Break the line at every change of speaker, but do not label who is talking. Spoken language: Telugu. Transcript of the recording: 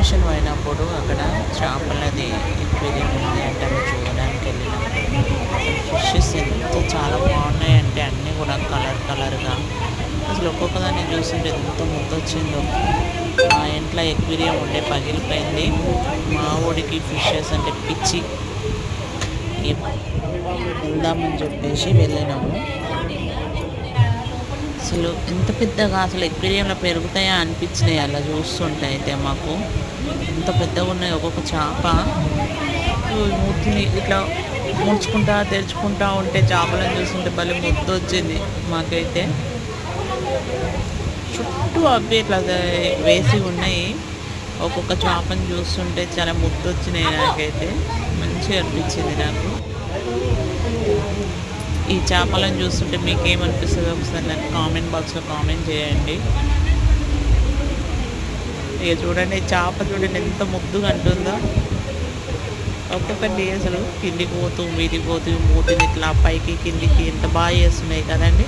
ఎగ్జిబిషన్ పోయినప్పుడు అక్కడ చేపలది ఎక్వేరియం ఉంది అంటే అవి చూడడానికి వెళ్ళినాం ఫిషెస్ ఎంత చాలా బాగున్నాయంటే అన్నీ కూడా కలర్ కలర్గా. అసలు ఒక్కొక్క దాన్ని చూస్తుంటే ఎంత ముద్ద వచ్చిందో మా ఇంట్లో ఎక్వేరియం ఉండే పగిలిపోయింది. మా ఊడికి ఫిషెస్ అంటే పిచ్చి. వెళ్దామని చెప్పేసి వెళ్ళినాము. అసలు ఎంత పెద్దగా అసలు ఎక్వేరియంలో పెరుగుతాయా అనిపించినాయి అలా చూస్తుంటే అయితే మాకు. ఎంత పెద్దగా ఉన్నాయి ఒక్కొక్క చేప. మూతిని ఇట్లా ముడుచుకుంటా తెరుచుకుంటా ఉంటే చేపలను చూస్తుంటే భలే ముద్దు వచ్చింది మాకైతే. చుట్టూ అవి ఇట్లా వేసి ఉన్నాయి. ఒక్కొక్క చేపను చూస్తుంటే చాలా ముద్దు వచ్చినాయి నాకైతే. మంచిగా అనిపించింది నాకు. ఈ చేపలను చూస్తుంటే మీకు ఏమనిపిస్తుందో ఒకసారి నాకు కామెంట్ బాక్స్లో కామెంట్ చేయండి. ఇక చూడండి చేప చూడండి ఎంత ముద్దుగా అంటుందో. ఒక్కొక్కటి అసలు కిందికి పోతూ మీదికి పోతూ మూతిని ఇట్లా పైకి కిందికి ఎంత బాగా చేస్తున్నాయి కదండి.